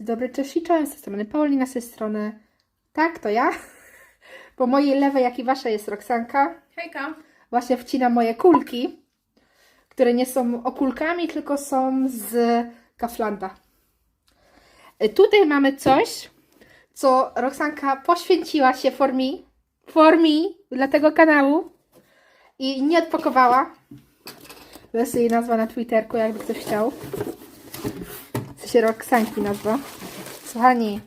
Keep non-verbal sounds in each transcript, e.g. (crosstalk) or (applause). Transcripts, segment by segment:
Dobry, czołem z tej strony Paulina, z tej strony tak, to ja. (laughs) Po mojej lewej, jak i waszej jest Roxanka. Hejka. Właśnie wcina moje kulki, które nie są okulkami, tylko są z Kaflanda. Y, Tutaj mamy coś, co Roxanka poświęciła się for me, for me, dla tego kanału i nie odpakowała. To jest jej nazwa na Twitterku, jakby ktoś chciał. Się Roxanki nazwa. Słuchani,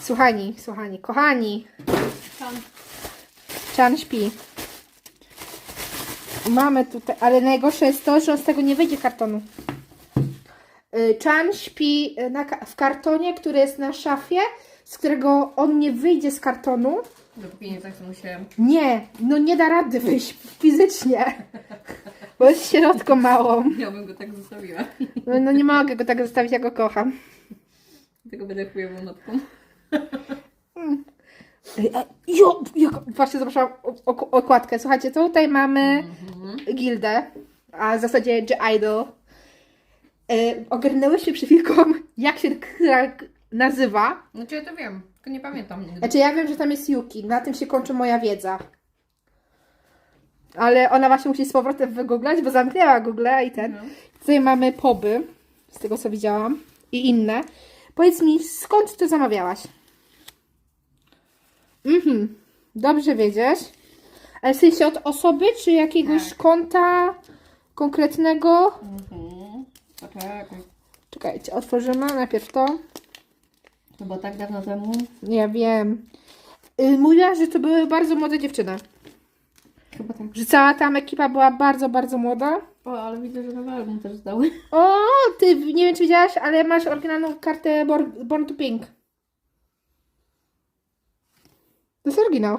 słuchani, słuchani, kochani, Tam. Chan śpi. Mamy tutaj, ale najgorsze jest to, że on z tego nie wyjdzie kartonu. Y, Chan śpi y, na, w kartonie, który jest na szafie, z którego on nie wyjdzie z kartonu. Dopóki nie tak musiałem. Nie, no nie da rady wyjść fizycznie, (laughs) bo jest środką małą. Ja bym go tak zostawiła. No, no nie mogę go tak zostawić, ja go kocham. Tylko będę chujową. Ej, a- Jo, właśnie zobaczyłam ok- ok- okładkę. Słuchajcie, tutaj mamy Mhm. gildę, a w zasadzie The Idol. E, ogarnęłyśmy przed chwilką, jak się k- nazywa. Znaczy ja to wiem, tylko nie pamiętam. nigdy. Znaczy ja wiem, że tam jest Yuki, na tym się kończy moja wiedza. Ale ona właśnie musi z powrotem wygooglać, bo zamknęła Google i ten. No. Tutaj mamy poby, z tego co widziałam, i inne. Powiedz mi, skąd ty zamawiałaś? Mhm, dobrze wiedzieć. Ale w sensie od osoby, czy jakiegoś Tak. konta konkretnego? Mhm. Poczekaj. Czekajcie, otworzymy najpierw to. To było tak dawno temu. Nie wiem. Y, Mówiła, że to były bardzo młode dziewczyny. Chyba tak. Że cała tam ekipa była bardzo, bardzo młoda. O, ale widzę, że nowy album też zdały. (laughs) O, ty nie wiem czy widziałaś, ale masz oryginalną kartę Born, Born to Pink. To jest oryginał.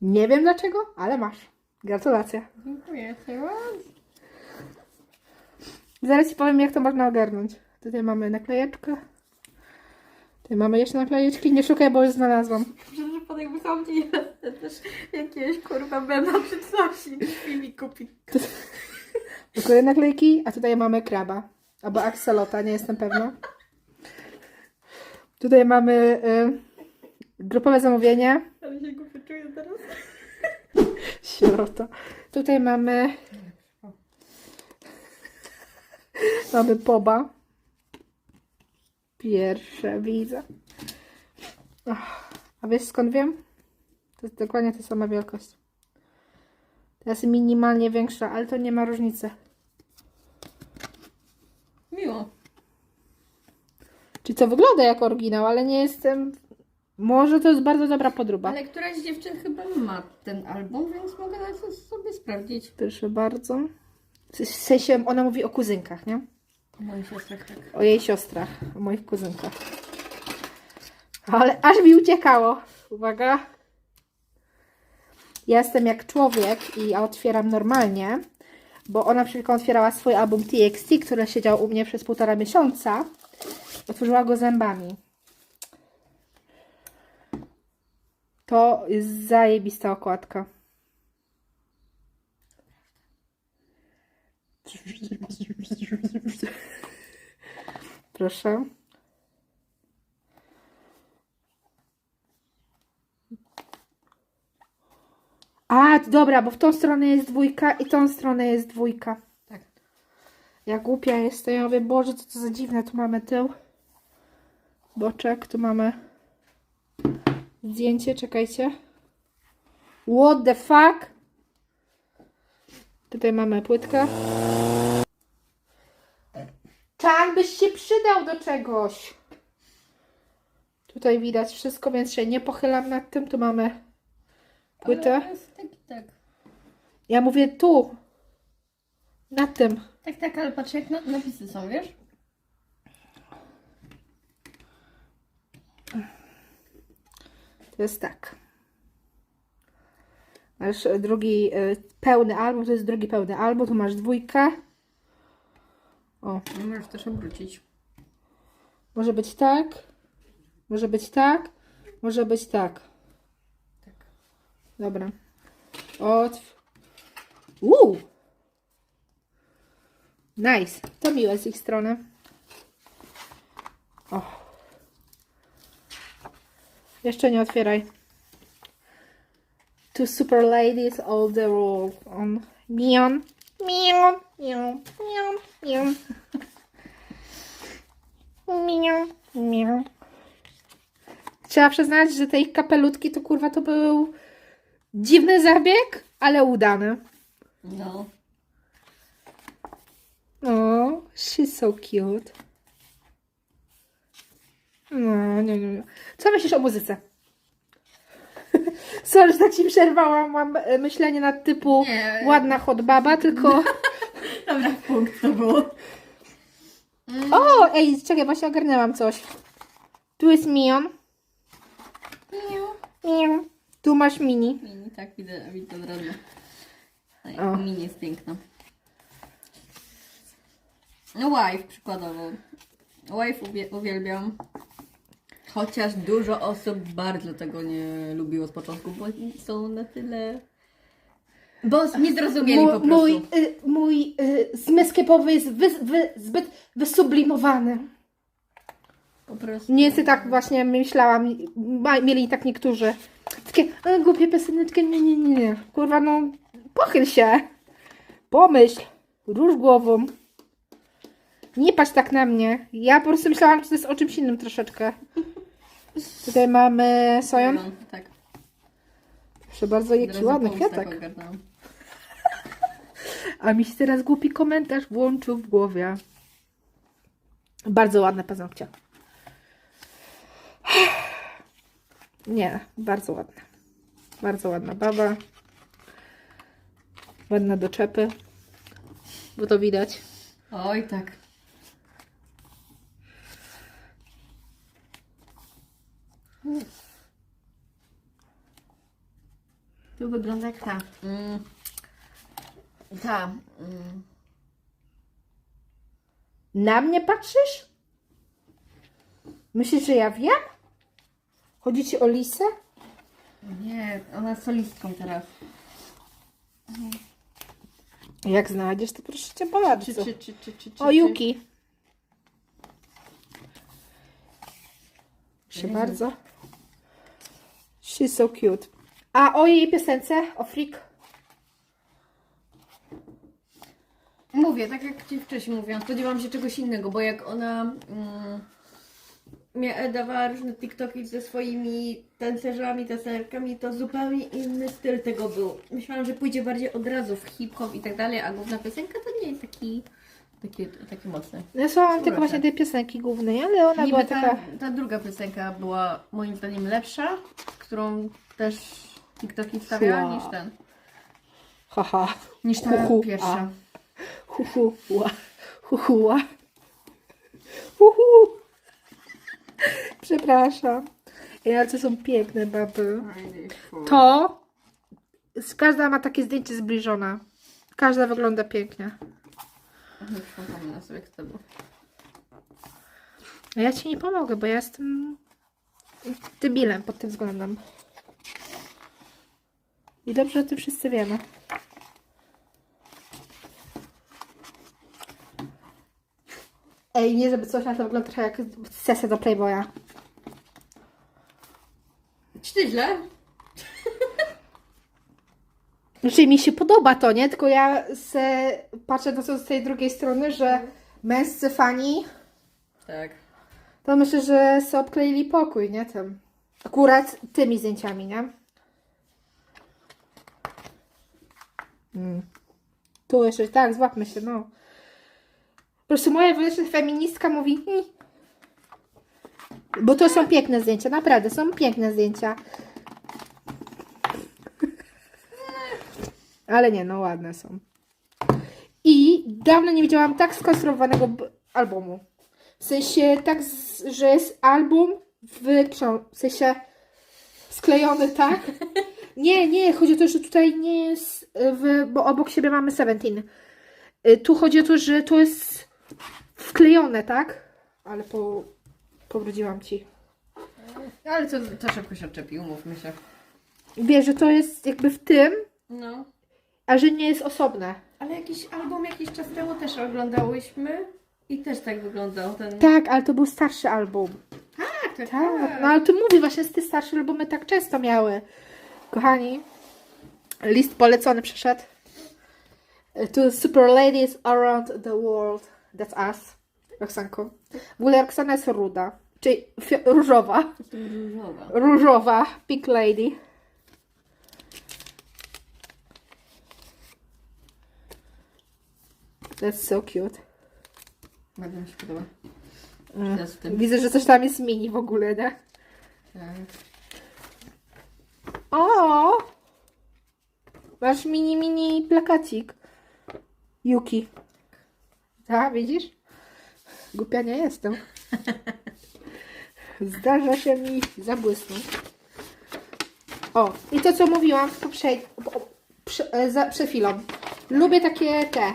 Nie wiem dlaczego, ale masz. Gratulacje. Dziękuję. Zaraz Ci powiem, jak to można ogarnąć. Tutaj mamy naklejeczkę. Tutaj mamy jeszcze naklejeczki. Nie szukaj, bo już znalazłam. Że przypadek wychodzi też jakieś kurwa będą czy coś i mi kupi. Kolejne naklejki, a tutaj mamy kraba. Albo akselota, nie jestem pewna. Tutaj mamy y, grupowe zamówienie. Ale się głupio czuję teraz. Sierota. Tutaj mamy. Mamy poba. Pierwsze widzę. Ach, A wiesz skąd wiem? To jest dokładnie ta sama wielkość. To jest minimalnie większa, ale to nie ma różnicy. Miło. Czyli to wygląda jak oryginał, ale nie jestem. Może to jest bardzo dobra podróba. Ale któraś z dziewczyn chyba ma ten album, więc mogę sobie sprawdzić. Proszę bardzo. W sensie ona mówi o kuzynkach, nie? O moich siostrach tak. O jej siostrach, o moich kuzynkach. Ale aż mi uciekało. Uwaga. Ja jestem jak człowiek i otwieram normalnie, bo ona przed otwierała swój album TXT, który siedział u mnie przez półtora miesiąca. Otworzyła go zębami. To jest zajebista okładka. Proszę. A, dobra, bo w tą stronę jest dwójka i tą stronę jest dwójka. Tak. Ja głupia jestem. Ja mówię, Boże, co to za dziwne. Tu mamy tył. Boczek, tu mamy zdjęcie, czekajcie. What the fuck? Tutaj mamy płytkę. Czan byś się przydał do czegoś. Tutaj widać wszystko, więc się nie pochylam nad tym. Tu mamy płytę. Ale jest tak tak. Ja mówię tu. Na tym. Tak, tak, ale patrz jak na, napisy są, wiesz? To jest tak. Masz drugi y, pełny album, to jest drugi pełny album, tu masz dwójkę. O, Nie możesz też obrócić. może być tak, może być tak, może być tak. Tak. Dobra. Otw... Uuu! Nice. To miłe z ich strony. O. Jeszcze nie otwieraj. Two super ladies all the world on Mion. Mion. Mion. Mion. Mion. Mion. Mion. Trzeba przyznać, że te ich kapelutki to kurwa to był dziwny zabieg, ale udany. No. Oh, she's so cute. No, nie, nie, nie. Co myślisz o muzyce? (laughs) Sorry, że tak ci przerwałam. Mam e, myślenie nad typu Nie. ładna hot baba, tylko... (laughs) Dobra, punkt to było. O, ej, czekaj, właśnie ogarnęłam coś. Tu jest Mion. Mion. Tu masz Mini. Mini, tak, widzę, widzę od razu. Ej, O. Mini jest piękna. No wife przykładowo. Wife ubie- uwielbiam. Chociaż dużo osób bardzo tego nie lubiło z początku, bo są na tyle... Bo nie zrozumieli Mój, po prostu. mój, y, mój y, zmysł kiepowy jest wy, wy, zbyt wysublimowany. Po prostu. Nie jest tak właśnie myślałam. Ma, mieli tak niektórzy. Takie e, głupie pioseneczki. Nie, nie, nie, nie. Kurwa, no pochyl się. Pomyśl. Róż głową. Nie patrz tak na mnie. Ja po prostu myślałam, że to jest o czymś innym troszeczkę. Tutaj mamy sojon. Tak. Proszę bardzo, Od jaki razu ładny pomysł kwiatek. tak ogarnęłam. A mi się teraz głupi komentarz włączył w głowie. Bardzo ładne paznokcie. Nie, bardzo ładne. Bardzo ładna baba. Ładne doczepy. Bo to widać. Oj, tak. Tu wygląda jak ta. Mm. Ta. Mm. Na mnie patrzysz? Myślisz, że ja wiem? Chodzi ci o Lisę? Nie, ona jest solistką teraz. Jak znajdziesz, to proszę cię Czy, bardzo. czy, czy, czy, czy, czy, O, Yuki. Proszę bardzo. She's so cute. A o jej piosence, o Freak. Mówię, tak jak Ci wcześniej mówiłam, spodziewałam się czegoś innego, bo jak ona mm, dawała różne TikToki ze swoimi tancerzami, tancerkami, to zupełnie inny styl tego był. Myślałam, że pójdzie bardziej od razu w hip-hop i tak dalej, a główna piosenka to nie jest taki, taki, taki mocny. Ja słuchałam tylko właśnie tej piosenki głównej, ale ona była Niby ta, taka... ta druga piosenka była moim zdaniem lepsza, którą też TikToki wstawiała niż ten. Haha. Niż ta Hu, hu, pierwsza. a. Hu, hu, ła. Hu, hu, ła. Hu, hu. Przepraszam. Ej, ale to są piękne baby. To każda ma takie zdjęcie zbliżone. Każda wygląda pięknie. A ja ci nie pomogę, bo ja jestem debilem pod tym względem. I dobrze o tym wszyscy wiemy. Ej, nie żeby coś, ale to wygląda trochę jak sesja do Playboya. Czy ty źle? Znaczy mi się podoba to, nie? Tylko ja se patrzę na to z tej drugiej strony, że męscy fani Tak. To myślę, że sobie obkleili pokój, nie? Tym. Akurat tymi zdjęciami, nie? Mm. Tu jeszcze, tak, złapmy się, no. Po prostu moja wewnętrzna feministka mówi "Hmm". Bo to są piękne zdjęcia, naprawdę, są piękne zdjęcia. Ale nie, no ładne są. I dawno nie widziałam tak skonstruowanego albumu. W sensie tak, że jest album w w sensie sklejony tak. (laughs) Nie, nie, chodzi o to, że tutaj nie jest, y, w, bo obok siebie mamy Seventeen. Y, Tu chodzi o to, że to jest wklejone, tak? Ale po, powróciłam ci. Ale to, to szybko się odczepi, umówmy się. Wiesz, że to jest jakby w tym, No. a że nie jest osobne. Ale jakiś album jakiś czas temu też oglądałyśmy. I też tak wyglądał ten... Tak, ale to był starszy album. Tak, tak, Tak, no ale tu mówię, właśnie te starsze albumy tak często miały. Kochani, list polecony przyszedł. To Super Ladies Around the World. That's us. Roxanko. W ogóle Roxana jest ruda. Czyli różowa. Różowa. Różowa. Pink Lady. That's so cute. Bardzo mi się podoba. Mm. W tym. Widzę, że coś tam jest mini w ogóle, nie? Tak. O! Masz mini, mini plakacik. Yuki. Tak, widzisz? Głupia nie jestem. (laughs) Zdarza się mi zabłysnąć. O, i to co mówiłam w poprzednim, prze, e, przed chwilą. Lubię takie te.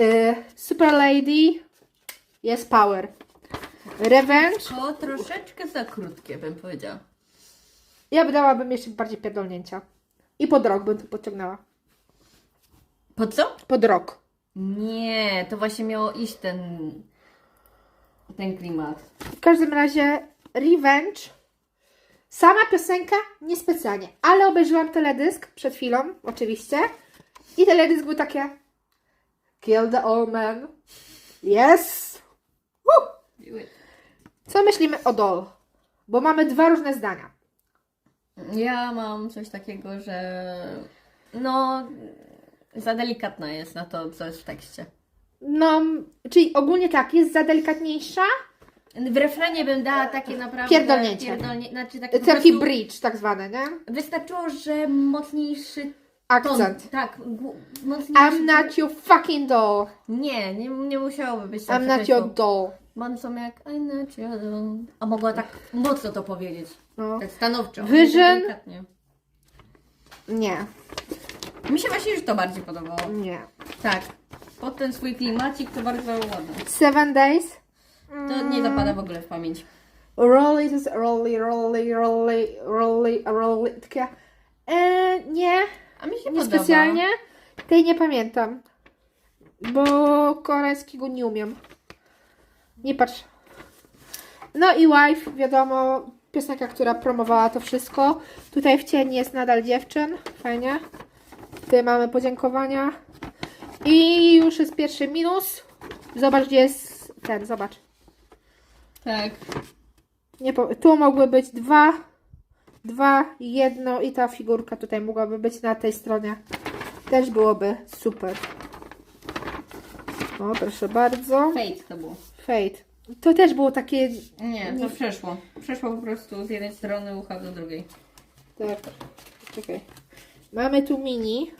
Y, Super Lady jest Power. Revenge To troszeczkę za krótkie, bym powiedziała. Ja by dałabym jeszcze bardziej pierdolnięcia. I pod rok bym to pociągnęła. Po co? Pod rok. Nie, to właśnie miało iść ten... ten klimat. W każdym razie Revenge. Sama piosenka niespecjalnie, ale obejrzałam teledysk przed chwilą, oczywiście. I teledysk był takie Kill the old man. Yes! Woo! Co myślimy o Doll? Bo mamy dwa różne zdania. Ja mam coś takiego, że no za delikatna jest na to, co jest w tekście. No, czyli ogólnie tak, jest za delikatniejsza. W refrenie bym dała takie naprawdę... Pierdolnięcie. Pierdolnie, znaczy takie po Taki prostu- bridge tak zwany, nie? Wystarczyło, że mocniejszy ton. Akcent. Tak, mocniejszy I'm not your fucking doll. Nie, nie, nie musiałoby być tak I'm not your doll. Mam są jak I'm not your doll. A mogła tak mocno to powiedzieć. No. Tak stanowczo. Tak delikatnie. Nie, Mi się właśnie już to bardziej podobało. nie. Tak. Pod ten swój klimacik to bardzo ładne. Seven Days. To nie zapada w ogóle w pamięć. Rolly, to jest rolly, rolly, rolly, rolly, rolly. Takie, e, nie, A mi się nie podoba. specjalnie. Tej nie pamiętam. Bo koreańskiego nie umiem. Nie patrz. No i Wife, wiadomo, piosenka, która promowała to wszystko. Tutaj w cieni jest nadal dziewczyn. Fajnie. Tutaj mamy podziękowania. I już jest pierwszy minus. Zobacz, gdzie jest ten, zobacz. Tak. Nie. Tu mogły być dwa, dwa, jedno i ta figurka tutaj mogłaby być na tej stronie. Też byłoby super. O, proszę bardzo. Fate to było. Fate. To też było takie. Nie, to przeszło. Przeszło po prostu z jednej strony ucha do drugiej. Tak. Czekaj. Mamy tu mini.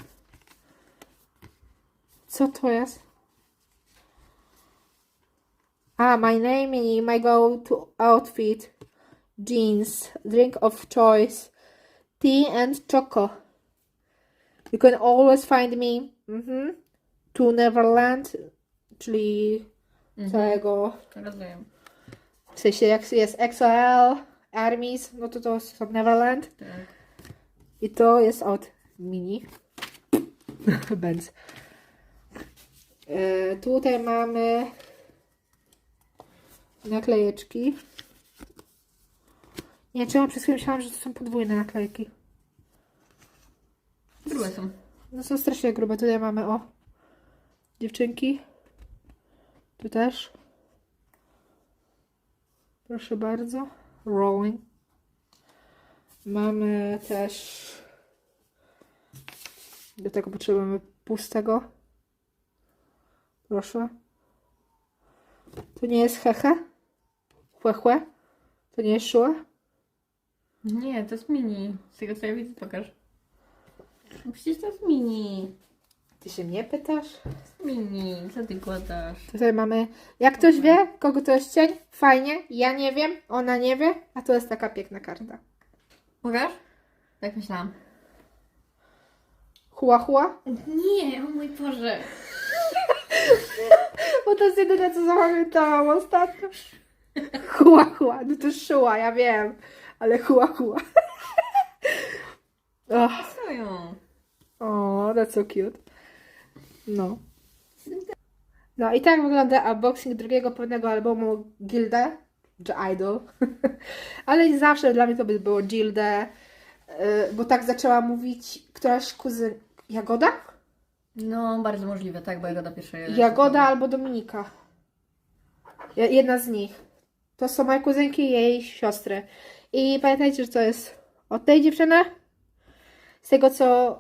Co to jest? A, my name my go to outfit, jeans, drink of choice, tea and choco. You can always find me. Mhm. To Neverland, czyli całego Rozumiem. w sensie jak jest XOL, Armies, no to to od Neverland. Tak. I to jest od Mini. (laughs) Benz. E, tutaj mamy naklejeczki. Nie, czemu przez chwilę myślałam, że to są podwójne naklejki. Grube są. No są strasznie grube. Tutaj mamy o dziewczynki. Tu też. Proszę bardzo. Rolling. Mamy też. Do tego potrzebujemy pustego. Proszę. To nie jest hehe. Chłe. To nie jest szue. Nie, to jest mini. Z tego co ja widzę, pokaż. No Przecież to jest mini. Ty się mnie pytasz? To jest mini. Co ty gładasz? Tutaj mamy, jak ktoś wie, kogo to jest cień, fajnie, ja nie wiem, ona nie wie, a to jest taka piękna karta. Pokaż? Tak myślałam. Hua hua, Nie, o mój Boże. (laughs) bo to jest jedyne, co zapamiętałam ostatnio. Hua hua, no to szuła, ja wiem, ale hua hua. Oh, Stoją. oh, that's so cute. No. No i tak wygląda unboxing drugiego pewnego albumu Gilda, czy Idol. (laughs) Ale nie zawsze dla mnie to by było Gilda, y, bo tak zaczęła mówić któraś kuzyn... Jagoda? No, bardzo możliwe, tak, bo Jagoda pierwsza jest. Jagoda albo Dominika. Je- Jedna z nich. To są moje kuzynki i jej siostry. I pamiętajcie, że to jest od tej dziewczyny. Z tego, co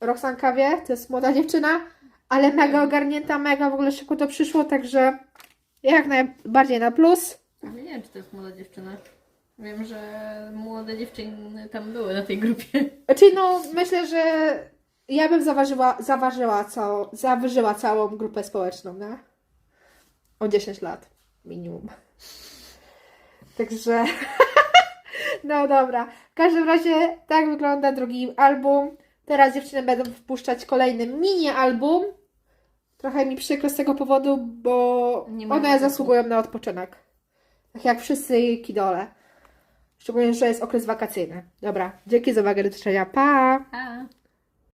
Roxanka wie, to jest młoda dziewczyna, ale mega ogarnięta, mega w ogóle szybko to przyszło, także jak najbardziej na plus. Nie wiem, czy to jest młoda dziewczyna. Wiem, że młode dziewczyny tam były na tej grupie. Czyli no, myślę, że ja bym zaważyła, zaważyła całą, zawyżyła całą grupę społeczną, nie? O 10 lat minimum. Także, (laughs) no dobra. W każdym razie tak wygląda drugi album. Teraz dziewczyny będą wpuszczać kolejny mini album. Trochę mi przykro z tego powodu, bo one zasługują na odpoczynek. Tak jak wszyscy kidole. Szczególnie, że jest okres wakacyjny. Dobra, dzięki za uwagę, do zobaczenia. Pa! A.